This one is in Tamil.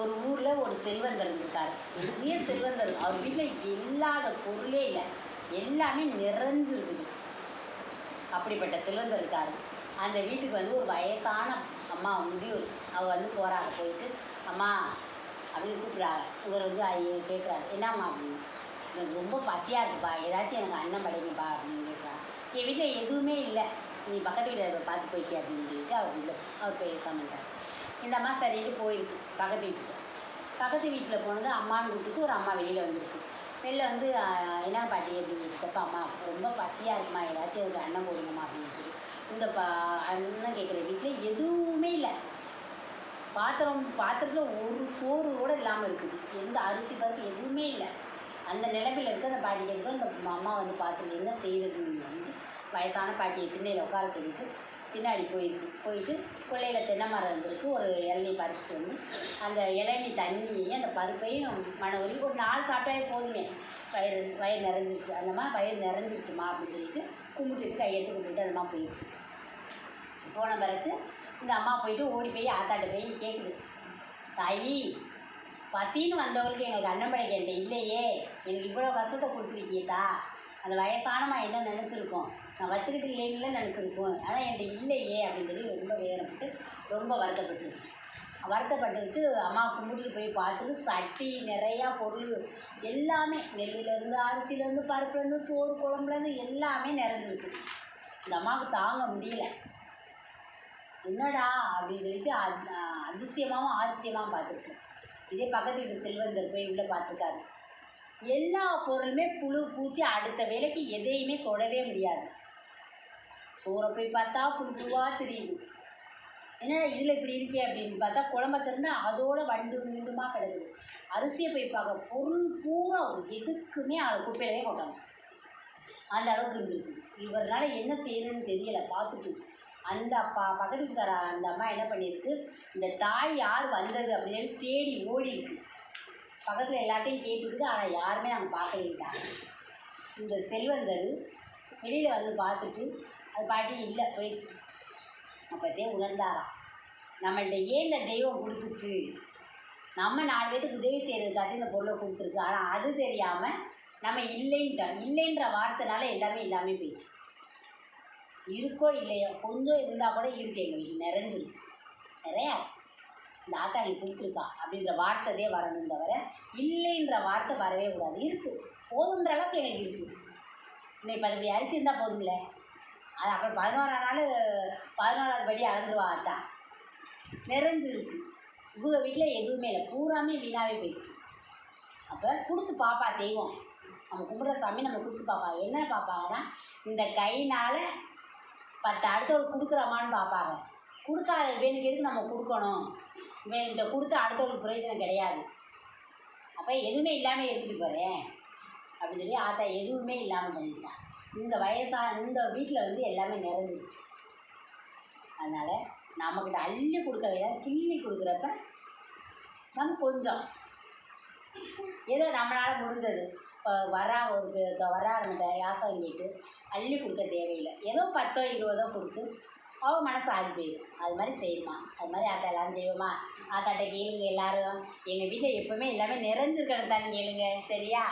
ஒரு ஊரில் ஒரு செல்வந்தர் இருந்தார் பெரிய செல்வந்தர். அவர் வீட்டில் இல்லாத பொருளே இல்லை. எல்லாமே நிறைஞ்சு இருக்குது அப்படிப்பட்ட செல்வந்தர் இருக்கார். அந்த வீட்டுக்கு வந்து ஒரு வயசான அம்மா முதியோர் அவ வந்து போகிறாங்க போயிட்டு அம்மா அப்படின்னு கூப்பிட்றாங்க. இவர் வந்து ஐயோ கேட்குறாரு என்னம்மா அப்படின்னு எனக்கு ரொம்ப பசியாக இருக்குப்பா. ஏதாச்சும் எனக்கு அண்ணன் படைங்கப்பா அப்படின்னு கேட்குறாங்க என் வீட்டில் எதுவுமே இல்லை. நீ பக்கத்து வீட்டில் பார்த்து போய்க்க அப்படின்னு சொல்லிட்டு அவர் அவர் அவர் பேசாமட்டார் இந்த அம்மா சரின்னு போயிருக்கு பக்கத்து வீட்டுக்கு. பக்கத்து வீட்டில் போனது அம்மான்னு வீட்டுக்கு ஒரு அம்மா வெளியில் வந்திருக்கு. வெளில வந்து என்ன பாட்டி? அப்படின்னு கேட்டப்ப அம்மா ரொம்ப பசியாக இருக்குமா? ஏதாச்சும் ஒரு அண்ணன் போடுங்கம்மா அப்படின்னு சொல்லி இந்த பா அண்ணன் கேட்குற வீட்டில் எதுவுமே இல்லை. பாத்திரம் பாத்திரத்தில் ஒரு சோறு கூட இல்லாமல் இருக்குது. எந்த அரிசி பருப்பு எதுவுமே இல்லை. அந்த நிலப்பில் இருக்க அந்த பாட்டி கேட்க அந்த அம்மா வந்து பார்த்துட்டு என்ன செய்யுதுன்னு வந்து வயசான பாட்டியை திண்ணையில் உட்கார சொல்லிட்டு பின்னாடி போயிருக்கு போயிட்டு கொள்ளையில் தென்னை மரம் இருந்திருக்கு. ஒரு இளநீ பறிச்சிட்டு வந்து அந்த இளநீ தண்ணியையும் அந்த பருப்பையும் மனவரி ஒரு நாலு சாப்பிட்டாவே போதுமே. வயிறு வயிறு நிறைஞ்சிருச்சு. அந்தம்மா வயிறு நிறைஞ்சிருச்சுமா அப்படின்னு சொல்லிட்டு கும்பிட்டுட்டு கையெடுத்து கும்பிட்டு அந்தம்மா போயிடுச்சு போன பிறகு இந்த அம்மா போயிட்டு ஓடி போய் ஆத்தாட்ட போய் கேட்குது தாயி பசின்னு வந்தவங்களுக்கு எங்களுக்கு அண்ணன் படைக்க இல்லையே. எனக்கு இவ்வளோ கஷ்டத்தை கொடுத்துருக்கியேதா அந்த வயசானம்மா என்ன நினச்சிருக்கோம். நான் வச்சுக்கிட்டு இல்லைன்னு நினச்சிருக்கோம். ஆனால் என்கிட்ட இல்லையே அப்படின்னு சொல்லி ரொம்ப வேதனைப்பட்டு ரொம்ப வருத்தப்பட்டு வருத்தப்பட்டுக்கிட்டு அம்மா கும்பிட்டுட்டு போய் பார்த்துட்டு சட்டி நிறையா பொருள் எல்லாமே. நெல்லிலேருந்து அரிசியிலேருந்து பருப்புலேருந்து சோறு குழம்புலேருந்து எல்லாமே நிறைஞ்சிருக்கு. இந்த அம்மாவுக்கு தாங்க முடியல. என்னடா அப்படின்னு சொல்லிட்டு அத்- அதிசயமாகவும் ஆச்சரியமாகவும் பார்த்துருக்கு இதே பக்கத்து வீட்டு செல்வந்தர் போய் உள்ளே பார்த்துருக்காரு. எல்லா பொருளுமே புழு பூச்சி அடுத்த வேலைக்கு எதையுமே தொடவே முடியாது. சோறை போய் பார்த்தா புழு புழுவாக தெரியுது. என்னடா இதில் இப்படி இருக்கே அப்படின்னு பார்த்தா குழம்ப திறந்தா அதோட வண்டு மீண்டுமா கிடக்குது. அரிசியை போய் பார்க்க பொருள் பூரா எதுக்குமே அது குப்பையிலே போட்டாங்க அந்த அளவுக்கு இருந்திருக்கு. இவரால் என்ன செய்யணும்னு தெரியலை பார்த்துட்டு. அந்த அப்பா பக்கத்து அந்த அம்மா என்ன பண்ணியிருக்கு இந்த தாய் யார் வந்தது அப்படின்னு சொல்லி தேடி ஓடி இருக்கு பக்கத்தில் எல்லாத்தையும் கேட்டுக்குது ஆனால் யாருமே நாங்கள் பார்க்கலிட்டாங்க இந்த செல்வந்தர் வெளியில் வந்து பார்த்துட்டு அது பாட்டி இல்லை போயிடுச்சு. அப்போத்தே உணர்ந்தாராம். நம்மள்ட்ட ஏன் இந்த தெய்வம் கொடுத்துச்சு? நம்ம நாலு பேத்துக்கு உதவி செய்கிறதுக்காக இந்த பொருளை கொடுத்துருக்கு. ஆனால் அது தெரியாமல் நம்ம இல்லைன்ட்டோம் இல்லைன்ற வார்த்தைனால எல்லாமே இல்லாமல் போயிடுச்சு. இருக்கோ இல்லையோ கொஞ்சம் இருந்தால் கூட இருக்கு எங்கள் வீட்டில். நிறைஞ்சிருக்கு நிறையா இருக்கு. இந்த ஆத்தாடி கொடுத்துருக்கா அப்படின்ற வார்த்தையே வரணும் தவிர இல்லைன்ற வார்த்தை வரவே கூடாது. இருக்குது போதுன்ற அளவுக்கு எங்களுக்கு இருக்குது இன்னைக்கு பதினஞ்சு அரிசி இருந்தால் போதும்ல. அது அப்புறம் பதினோராம் நாள் பதினோராவது படி அளந்துருவா ஆத்தா. நிறைஞ்சிருக்கு. இவங்க வீட்டில் எதுவுமே இல்லை. பூராமே வீணாகவே போயிடுச்சு. அப்போ கொடுத்து பாப்பா தெய்வம். நம்ம கும்பிட்ற சாமி நம்ம கொடுத்து பாப்பா. என்ன பார்ப்பாங்கன்னா இந்த கைனால் பத்து அடுத்தவங்களுக்கு கொடுக்குறோமான்னு பார்ப்பாங்க கொடுக்காத வேணுக்கு எதுக்கு நம்ம கொடுக்கணும்? வேண்ட கொடுத்து அடுத்தவங்களுக்கு பிரயோஜனம் கிடையாது. அப்போ எதுவுமே இல்லாமல் இருந்துட்டு போகிறேன் அப்படின்னு சொல்லி ஆத்தா எதுவுமே இல்லாமல் பண்ணிட்டான் இந்த வயசாக இந்த வீட்டில் வந்து எல்லாமே நிறைஞ்சிருச்சு. அதனால் நம்மக்கிட்ட அள்ளி கொடுக்கல கிள்ளி கொடுக்குறப்ப நம்ம கொஞ்சம். ஏதோ நம்மளால் முடிஞ்சது. இப்போ வரா ஒரு பே- வரா அந்த யாசகம் கேட்டு அள்ளி கொடுக்க தேவையில்லை. ஏதோ பத்தோ இருபதோ கொடுத்து அவள் மனசு ஆகி போயிடும் அது மாதிரி செய்யுமா? அது மாதிரி ஆத்தா எல்லாரும் செய்வோமா? ஆத்தாட்ட கேளுங்க எல்லாரும். எங்கள் வீட்டில் எப்போவுமே எல்லாமே நிறைஞ்சிருக்கணும் தான் கேளுங்க. சரியா?